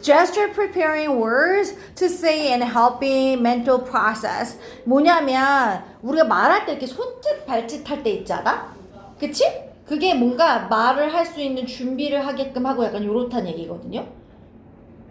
Gesture preparing words to say and helping mental process. 뭐냐면 우리가 말할 때 이렇게 손짓 발짓 할 때 있잖아. 그치? 그게 뭔가 말을 할 수 있는 준비를 하게끔 하고 약간 요렇단 얘기거든요.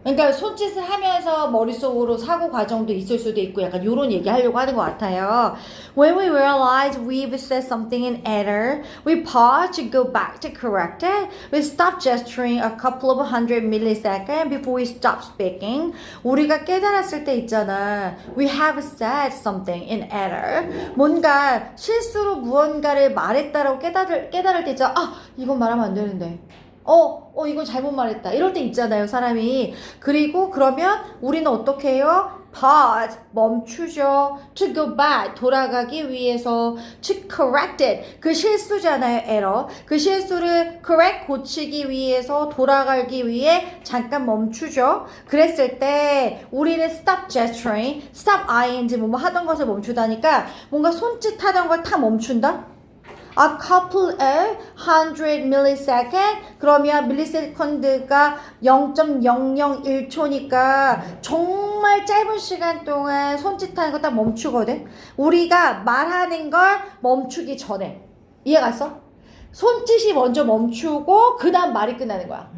그러니까 손짓을 하면서 머릿속으로 사고 과정도 있을 수도 있고 약간 요런 얘기 하려고 하는 것 같아요. When we realize we've said something in error, we pause to go back to correct it. We stop gesturing a couple of hundred milliseconds before we stop speaking. 우리가 깨달았을 때 있잖아. We have said something in error. 뭔가 실수로 무언가를 말했다라고 깨달을, 깨달을 때 있잖아. 아, 이건 말하면 안 되는데. 어, 어, 이건 잘못 말했다. 이럴 때 있잖아요, 사람이. 그리고 그러면 우리는 어떻게 해요? pause, 멈추죠. to go back, 돌아가기 위해서 to correct it. 그 실수잖아요, error. 그 실수를 correct, 고치기 위해서 돌아가기 위해 잠깐 멈추죠. 그랬을 때 우리는 stop gesturing, stop ing, 뭐 하던 것을 멈추다니까 뭔가 손짓 하던 걸 다 멈춘다? A couple of hundred millisecond 그러면 밀리세컨드가 0.001초니까 정말 짧은 시간 동안 손짓하는 거 딱 멈추거든. 우리가 말하는 걸 멈추기 전에 이해 갔어? 손짓이 먼저 멈추고 그 다음 말이 끝나는 거야.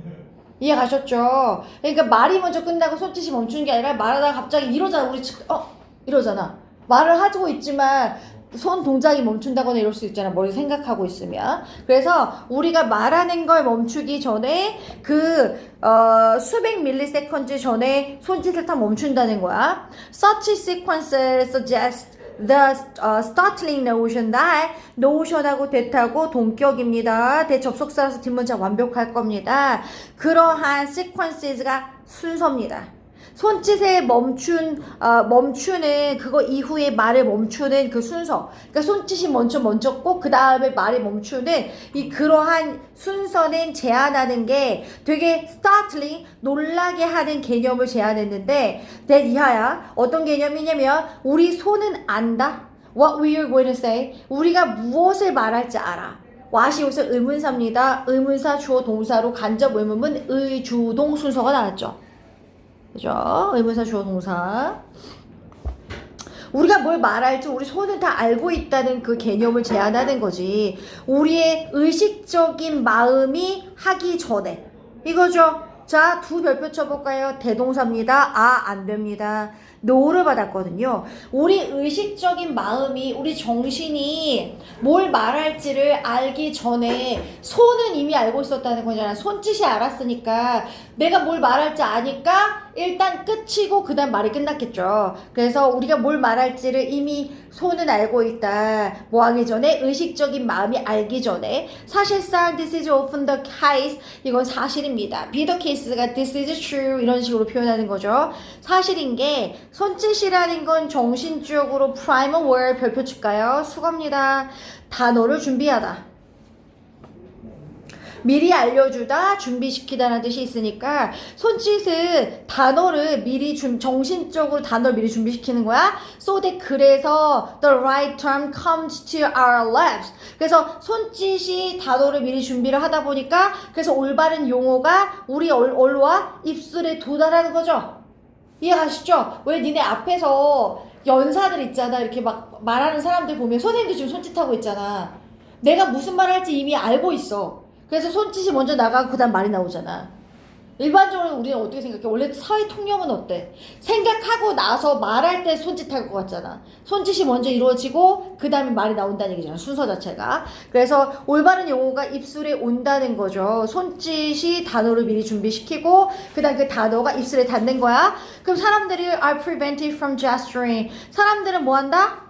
이해 가셨죠? 그러니까 말이 먼저 끝나고 손짓이 멈추는 게 아니라 말하다가 갑자기 이러잖아. 우리 지- 어 이러잖아. 말을 하고 있지만 손 동작이 멈춘다거나 이럴 수 있잖아. 머리 생각하고 있으면. 그래서 우리가 말하는 걸 멈추기 전에 그 어, 수백 밀리세컨드 전에 손짓을 다 멈춘다는 거야. Such sequences suggest the uh, startling notion that notion하고 대타고 동격입니다. 대접속사라서 뒷문장 완벽할 겁니다. 그러한 sequences가 순서입니다. 손짓에 멈춘 어, 멈추는 그거 이후에 말을 멈추는 그 순서. 그러니까 손짓이 먼저 멈췄고 그 다음에 말이 멈추는 이 그러한 순서는 제안하는 게 되게 startling 놀라게 하는 개념을 제안했는데 내 이하야 어떤 개념이냐면 우리 손은 안다. What we are going to say. 우리가 무엇을 말할지 알아. 와시 여기서 의문사입니다. 의문사 주어 동사로 간접 의문문 의주동 순서가 나왔죠. 그죠? 의문사 주어 동사. 우리가 뭘 말할지 우리 손은 다 알고 있다는 그 개념을 제안하는 거지. 우리의 의식적인 마음이 하기 전에. 이거죠. 자, 두 별표 쳐볼까요? 대동사입니다. 아, 안 됩니다. 노를 받았거든요. 우리 의식적인 마음이, 우리 정신이 뭘 말할지를 알기 전에 손은 이미 알고 있었다는 거잖아. 손짓이 알았으니까 내가 뭘 말할지 아니까 일단 끝이고 그 다음 말이 끝났겠죠. 그래서 우리가 뭘 말할지를 이미 손은 알고 있다. 뭐 하기 전에 의식적인 마음이 알기 전에 사실상 this is often the case 이건 사실입니다. be the case가 this is true 이런 식으로 표현하는 거죠. 사실인 게 손짓이라는 건 정신적으로 prime word 별표 칠까요? 수고입니다. 단어를 준비하다. 미리 알려주다, 준비시키다라는 뜻이 있으니까 손짓은 단어를 미리 준 정신적으로 단어를 미리 준비시키는 거야. So that 그래서 the right term comes to our lips. 그래서 손짓이 단어를 미리 준비를 하다 보니까 그래서 올바른 용어가 우리 얼, 얼와 입술에 도달하는 거죠. 이해가시죠? 왜 니네 앞에서 연사들 있잖아. 이렇게 막 말하는 사람들 보면 선생님도 지금 손짓하고 있잖아. 내가 무슨 말 할지 이미 알고 있어. 그래서 손짓이 먼저 나가고 그 다음 말이 나오잖아. 일반적으로 우리는 어떻게 생각해? 원래 사회 통념은 어때? 생각하고 나서 말할 때 손짓할 것 같잖아. 손짓이 먼저 이루어지고 그 다음에 말이 나온다는 얘기잖아. 순서 자체가. 그래서 올바른 용어가 입술에 온다는 거죠. 손짓이 단어를 미리 준비시키고 그 다음 그 단어가 입술에 닿는 거야. 그럼 사람들이 are prevented from gesturing. 사람들은 뭐 한다?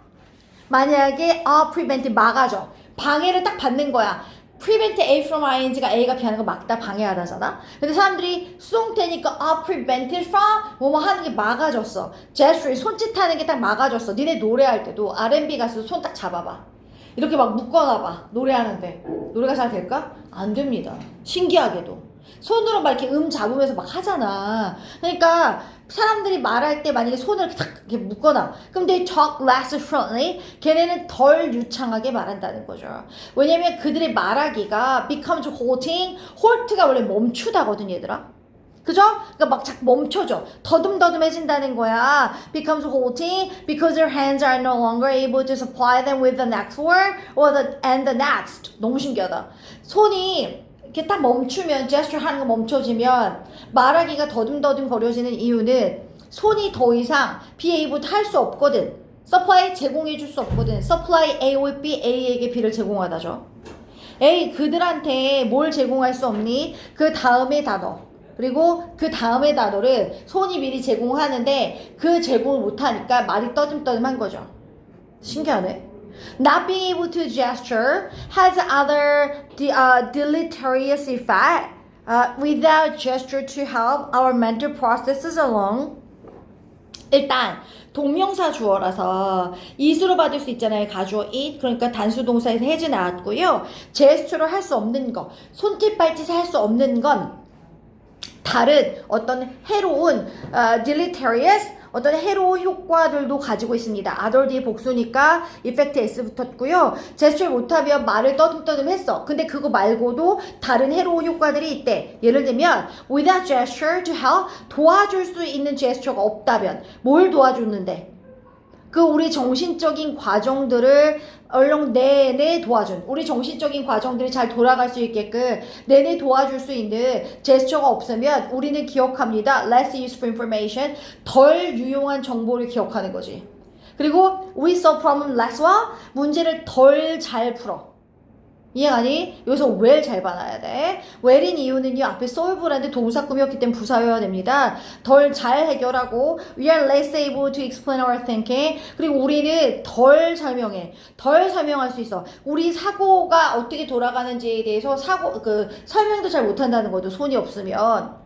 만약에 are prevented 막아줘. 방해를 딱 받는 거야. Prevent A from ing가 A가 피하는 거 막다 방해하다잖아. 근데 사람들이 수동태니까 are prevented from 뭐뭐 하는 게 막아줬어. gesture 손짓하는 게 딱 막아줬어. 니네 노래할 때도 R&B 가수도 손딱 잡아봐. 이렇게 막 묶어놔봐. 노래하는데 노래가 잘 될까? 안 됩니다. 신기하게도. 손으로 막 이렇게 음 잡으면서 막 하잖아. 그러니까 사람들이 말할 때 만약에 손을 이렇게 탁 이렇게 묶어놔. 그럼 they talk less fluently. 걔네는 덜 유창하게 말한다는 거죠. 왜냐면 그들의 말하기가 becomes halting. halt가 원래 멈추다거든 얘들아. 그죠? 그러니까 막 자꾸 멈춰져. 더듬더듬해진다는 거야. becomes halting because your hands are no longer able to supply them with the next word or the and the next. 너무 신기하다. 손이 이렇게 딱 멈추면 gesture 하는 거 멈춰지면 말하기가 더듬더듬 거려지는 이유는 손이 더 이상 be able 할수 없거든. supply 제공해 줄 수 없거든. supply A with B, A에게 B를 제공하다죠. A 그들한테 뭘 제공할 수 없니? 그 다음의 단어. 그리고 그 다음의 단어를 손이 미리 제공하는데 그 제공을 못하니까 말이 떠듬떠듬한 거죠. 신기하네. Not being able to gesture has other de- uh, deleterious effect uh, without gesture to help our mental processes along. 일단 동명사 주어라서 이수로 받을 수 있잖아요. 가주어 it 그러니까 단수 동사에서 해지 나왔고요. 제스처로 할 수 없는 거, 손짓 발짓을 할수 없는 건 다른 어떤 해로운 어, deleterious 어떤 해로운 효과들도 가지고 있습니다. other 뒤에 복수니까 effect s 붙었고요. 제스처를 못하면 말을 떠듬떠듬 했어. 근데 그거 말고도 다른 해로운 효과들이 있대. 예를 들면 without gesture to help 도와줄 수 있는 제스처가 없다면 뭘 도와줬는데? 그 우리 정신적인 과정들을 얼렁 내내 도와준 우리 정신적인 과정들이 잘 돌아갈 수 있게끔 내내 도와줄 수 있는 제스처가 없으면 우리는 기억합니다. less useful information 덜 유용한 정보를 기억하는 거지. 그리고 we solve problem less well 문제를 덜 잘 풀어. 이해가니? 여기서 well 잘 봐놔야 돼. well인 이유는요, 앞에 solve라는데 동사 꾸몄기 때문에 부사여야 됩니다. 덜 잘 해결하고, we are less able to explain our thinking. 그리고 우리는 덜 설명해. 덜 설명할 수 있어. 우리 사고가 어떻게 돌아가는지에 대해서 사고, 그, 설명도 잘 못한다는 거죠. 손이 없으면.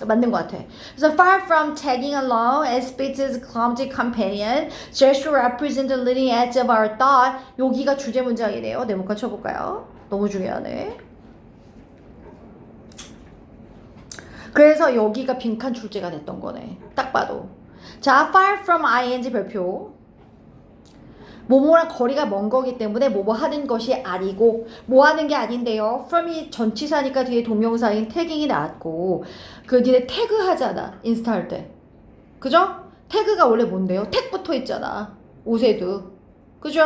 맞는 것 같아. 그래서 far from tagging along as Spitz's clumsy companion, gesture represents the leading edge of our thought. 여기가 주제 문장이네요. 네모칸 쳐볼까요? 너무 중요하네. 그래서 여기가 빈칸 출제가 됐던 거네. 딱 봐도. 자, far from ing 별표. 뭐뭐랑 거리가 먼 거기 때문에 뭐뭐 하는 것이 아니고 뭐 하는 게 아닌데요. from이 전치사니까 뒤에 동명사인 태깅이 나왔고 그 뒤에 태그 하잖아. 인스타 할 때. 그죠? 태그가 원래 뭔데요? 택 붙어 있잖아. 옷에도. 그죠?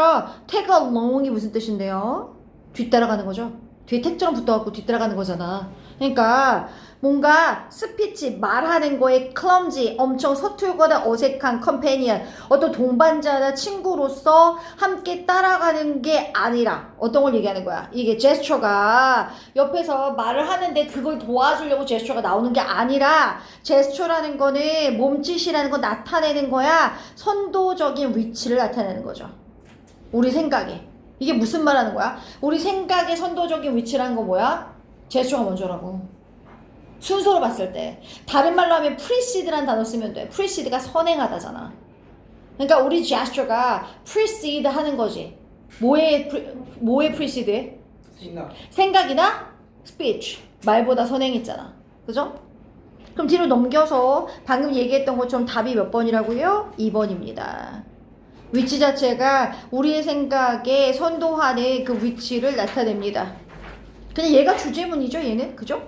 태그 along이 무슨 뜻인데요? 뒤따라가는 거죠. 뒤에 택처럼 붙어갖고 뒤따라가는 거잖아. 그러니까 뭔가 스피치 말하는 거에 클럼지 엄청 서툴거나 어색한 컴패니언 어떤 동반자나 친구로서 함께 따라가는 게 아니라 어떤 걸 얘기하는 거야? 이게 제스처가 옆에서 말을 하는데 그걸 도와주려고 제스처가 나오는 게 아니라 제스처라는 거는 몸짓이라는 거 나타내는 거야. 선도적인 위치를 나타내는 거죠. 우리 생각에. 이게 무슨 말 하는 거야? 우리 생각의 선도적인 위치라는 거 뭐야 제스처가 먼저라고 순서로 봤을 때 다른 말로 하면 프리시드란 단어 쓰면 돼. 프리시드가 선행하다잖아. 그러니까 우리 제스처가 프리시드 하는 거지. 뭐에 프리, 뭐에 프리시드해? 생각. 생각이나 스피치 말보다 선행했잖아. 그죠? 그럼 뒤로 넘겨서 방금 얘기했던 것처럼 답이 몇 번이라고요? 2번입니다. 위치 자체가 우리의 생각에 선도하는 그 위치를 나타냅니다. 그냥 얘가 주제문이죠, 얘는. 그죠?